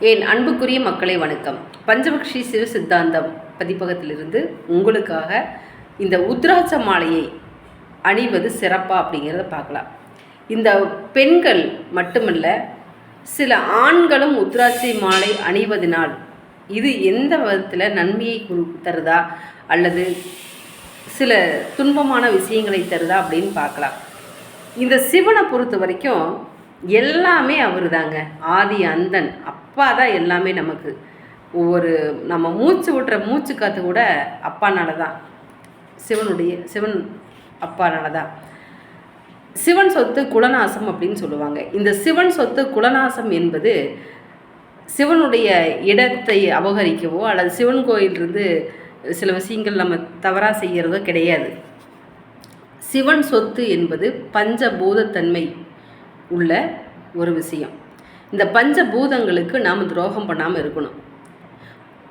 என் அன்புக்குரிய மக்களை வணக்கம். பஞ்சபக்ஷி சிவ சித்தாந்தம் பதிப்பகத்திலிருந்து உங்களுக்காக இந்த உத்ராட்ச மாலையை அணிவது சிறப்பாக அப்படிங்கிறத பார்க்கலாம். இந்த பெண்கள் மட்டுமல்ல சில ஆண்களும் உத்ராட்சை மாலை அணிவதனால் இது எந்த விதத்தில் நன்மையை தருதா? அல்லது சில துன்பமான விஷயங்களை தருதா அப்படின்னு பார்க்கலாம். இந்த சிவனை பொறுத்த வரைக்கும் எல்லாமே அவர் தாங்க ஆதி அந்தன் அப் அப்பா தான் எல்லாமே நமக்கு. ஒவ்வொரு நம்ம மூச்சு விட்டுற மூச்சு காற்று கூட அப்பானால தான் சிவனுடைய சிவன் அப்பானால தான் சிவன் சொத்து குலநாசம் அப்படின்னு சொல்லுவாங்க. இந்த சிவன் சொத்து குலநாசம் என்பது சிவனுடைய இடத்தை அபகரிக்கவோ அல்லது சிவன் கோயிலிருந்து சில விஷயங்கள் நம்ம தவறாக செய்கிறதோ கிடையாது. சிவன் சொத்து என்பது பஞ்சபூதத்தன்மை உள்ள ஒரு விஷயம். இந்த பஞ்சபூதங்களுக்கு நாம் துரோகம் பண்ணாமல் இருக்கணும்.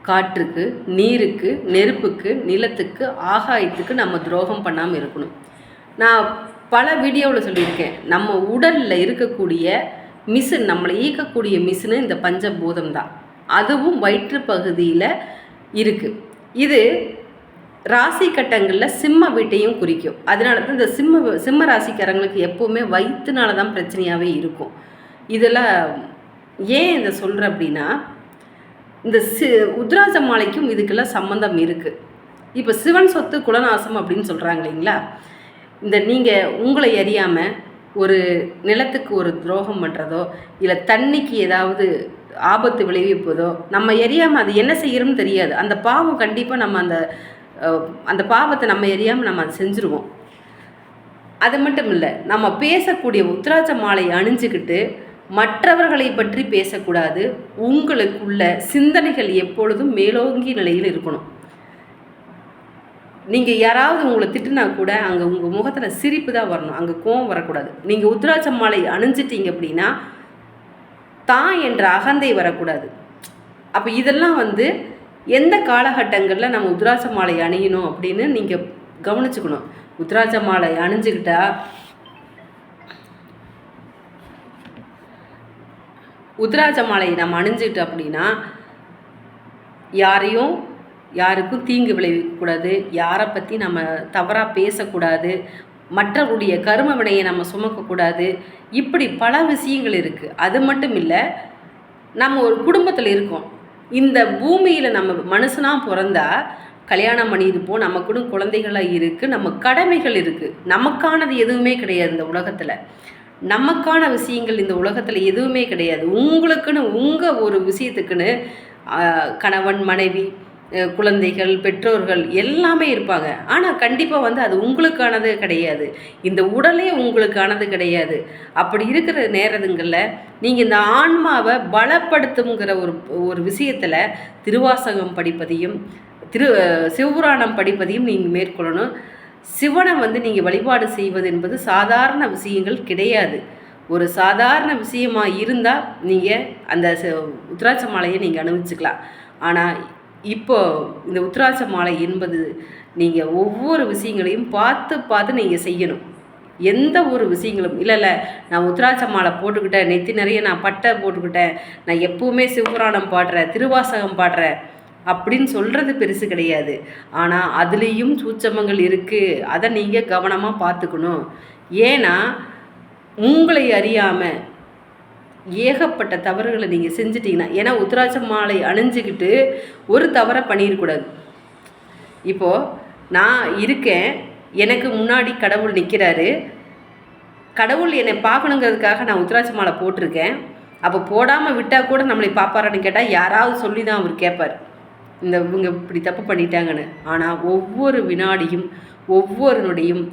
காற்றுக்கு நீருக்கு நெருப்புக்கு நிலத்துக்கு ஆகாயத்துக்கு நம்ம துரோகம் பண்ணாமல் இருக்கணும். நான் பல வீடியோவில் சொல்லியிருக்கேன். நம்ம உடலில் இருக்கக்கூடிய மிஷின் நம்மளை இயக்கக்கூடிய மிஷினு இந்த பஞ்சபூதம் தான். அதுவும் வயிற்று பகுதியில் இருக்குது இது ராசி கட்டங்களில் சிம்ம வீட்டையும் குறிக்கும். அதனால தான் இந்த சிம்ம சிம்ம ராசிக்காரங்களுக்கு எப்போவுமே வயிற்றுனால தான் பிரச்சனையாகவே இருக்கும். இதெல்லாம் ஏன் இதை சொல்கிறேன் அப்படின்னா இந்த சி உத்ராஜ மாலைக்கும் இதுக்கெல்லாம் சம்மந்தம் இருக்குது இப்போ சிவன் சொத்து குலநாசம் அப்படின்னு சொல்கிறாங்க இல்லைங்களா? இந்த நீங்கள் உங்களை அறியாமல் ஒரு நிலத்துக்கு ஒரு துரோகம் பண்ணுறதோ இல்லை தண்ணிக்கு ஏதாவது ஆபத்து விளைவிப்பதோ நம்ம எரியாமல் அது என்ன செய்யறோம்னு தெரியாது. அந்த பாவம் கண்டிப்பாக நம்ம அந்த அந்த பாவத்தை நம்ம எரியாமல் நம்ம அதை செஞ்சுருவோம். அது மட்டும் இல்லை நம்ம பேசக்கூடிய உத்ராட்ச மாலை அணிஞ்சுக்கிட்டு மற்றவர்களை பற்றி பேசக்கூடாது. உங்களுக்குள்ள சிந்தனைகள் எப்பொழுதும் மேலோங்கி நிலையில் இருக்கணும். நீங்கள் யாராவது உங்களை திட்டுனா கூட அங்கே உங்கள் முகத்தில் சிரிப்பு தான் வரணும். அங்கே கோவம் வரக்கூடாது. நீங்கள் உத்ராட்ச மாலை அணிஞ்சிட்டீங்க அப்படின்னா தான் என்ற அகந்தை வரக்கூடாது. அப்போ இதெல்லாம் வந்து எந்த காலகட்டங்களில் நம்ம உத்ராட்ச மாலை அணியணும் அப்படின்னு நீங்கள் கவனிச்சுக்கணும். உத்ராட்ச மாலை அணிஞ்சுக்கிட்டா உத்ராட்ச மாலையை நம்ம அணிஞ்சுக்கிட்டோம் அப்படின்னா யாரையும் யாருக்கும் தீங்கு விளைவிக்கக்கூடாது யாரை பற்றி நம்ம தவறாக பேசக்கூடாது மற்றவருடைய கரும வினையை நம்ம சுமக்கக்கூடாது இப்படி பல விஷயங்கள் இருக்குது அது மட்டும் இல்லை நம்ம ஒரு குடும்பத்தில் இருக்கோம். இந்த பூமியில் நம்ம மனுஷனாக பிறந்தா கல்யாணம் பண்ணியிருப்போம் நமக்குன்னு குழந்தைகளாக இருக்குது நம்ம கடமைகள் இருக்குது நமக்கானது எதுவுமே கிடையாது இந்த உலகத்தில். நமக்கான விஷயங்கள் இந்த உலகத்தில் எதுவுமே கிடையாது. உங்களுக்குன்னு உங்கள் ஒரு விஷயத்துக்குன்னு கணவன் மனைவி குழந்தைகள் பெற்றோர்கள் எல்லாமே இருப்பாங்க. ஆனால் கண்டிப்பாக வந்து அது உங்களுக்கானது கிடையாது. இந்த உடலே உங்களுக்கானது கிடையாது. அப்படி இருக்கிற நேரதுங்களில் நீங்கள் இந்த ஆன்மாவை பலப்படுத்துங்கிற ஒரு ஒரு விஷயத்தில் திருவாசகம் படிப்பதையும் திரு சிவபுராணம் படிப்பதையும் நீங்கள் மேற்கொள்ளணும். சிவனை வந்து நீங்கள் வழிபாடு செய்வது என்பது சாதாரண விஷயங்கள் கிடையாது. ஒரு சாதாரண விஷயமாக இருந்தால் நீங்கள் அந்த ச- உத்ராட்ச மாலையை நீங்கள் அனுபவிச்சுக்கலாம் ஆனால் இப்போ இந்த உத்ராட்ச மாலை என்பது நீங்கள் ஒவ்வொரு விஷயங்களையும் பார்த்து பார்த்து நீங்கள் செய்யணும். எந்த ஒரு விஷயங்களும் இல்லை இல்லை நான் உத்ராட்ச மாலை போட்டுக்கிட்டேன் நெத்தி நிறைய நான் பட்டை போட்டுக்கிட்டேன் நான் எப்பவுமே சிவபுராணம் பாடுறேன் திருவாசகம் பாடுறேன் அப்படின்னு சொல்கிறது பெருசு கிடையாது. ஆனால் அதுலேயும் சூட்சமங்கள் இருக்குது அதை நீங்கள் கவனமாக பார்த்துக்கணும். ஏன்னா உங்களை அறியாமல் ஏகப்பட்ட தவறுகளை நீங்கள் செஞ்சிட்டிங்கன்னா ஏன்னா உத்ராட்ச மாலை அணிஞ்சுக்கிட்டு ஒரு தவறை பண்ணிடக்கூடாது. இப்போது நான் இருக்கேன். எனக்கு முன்னாடி கடவுள் நிற்கிறாரு கடவுள் என்னை பார்க்கணுங்கிறதுக்காக நான் உத்ராட்ச மாலை போட்டிருக்கேன். அப்போ போடாமல் விட்டால் கூட நம்மளை பார்ப்பாரான்னு கேட்டால் யாராவது சொல்லி தான் அவர் கேட்பார். இந்த இவங்க இப்படி தப்பு பண்ணிட்டாங்கன்னு. ஆனால் ஒவ்வொரு வினாடியும் ஒவ்வொரு நொடியும்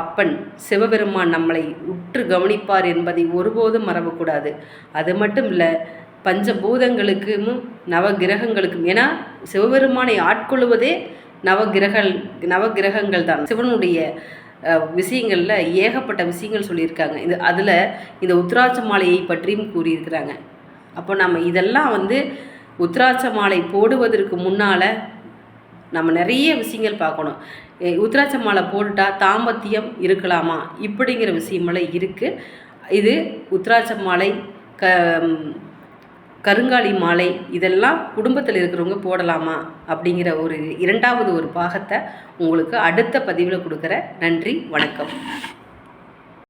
அப்பன் சிவபெருமான் நம்மளை உற்று கவனிப்பார் என்பதை ஒருபோதும் மறவக்கூடாது அது மட்டும் இல்லை பஞ்சபூதங்களுக்கும் நவகிரகங்களுக்கும் ஏன்னா சிவபெருமானை ஆட்கொள்வதே நவகிரக நவகிரகங்கள் தான். சிவனுடைய விஷயங்களில் ஏகப்பட்ட விஷயங்கள் சொல்லியிருக்காங்க. இது அதில் இந்த உத்ராட்ச மாலையை பற்றியும் கூறியிருக்கிறாங்க. அப்போ நம்ம இதெல்லாம் வந்து உத்ராட்ச மாலை போடுவதற்கு முன்னால் நம்ம நிறைய விஷயங்கள் பார்க்கணும். உத்ராட்ச மாலை போட்டுட்டா தாம்பத்தியம் இருக்கலாமா? இப்படிங்கிற விஷயமெல்லாம் இருக்குது இது உத்ராட்ச மாலை க கருங்காலி மாலை இதெல்லாம் குடும்பத்தில் இருக்கிறவங்க போடலாமா? அப்படிங்கிற ஒரு இரண்டாவது ஒரு பாகத்தை உங்களுக்கு அடுத்த பதிவில் கொடுக்குற நன்றி வணக்கம்.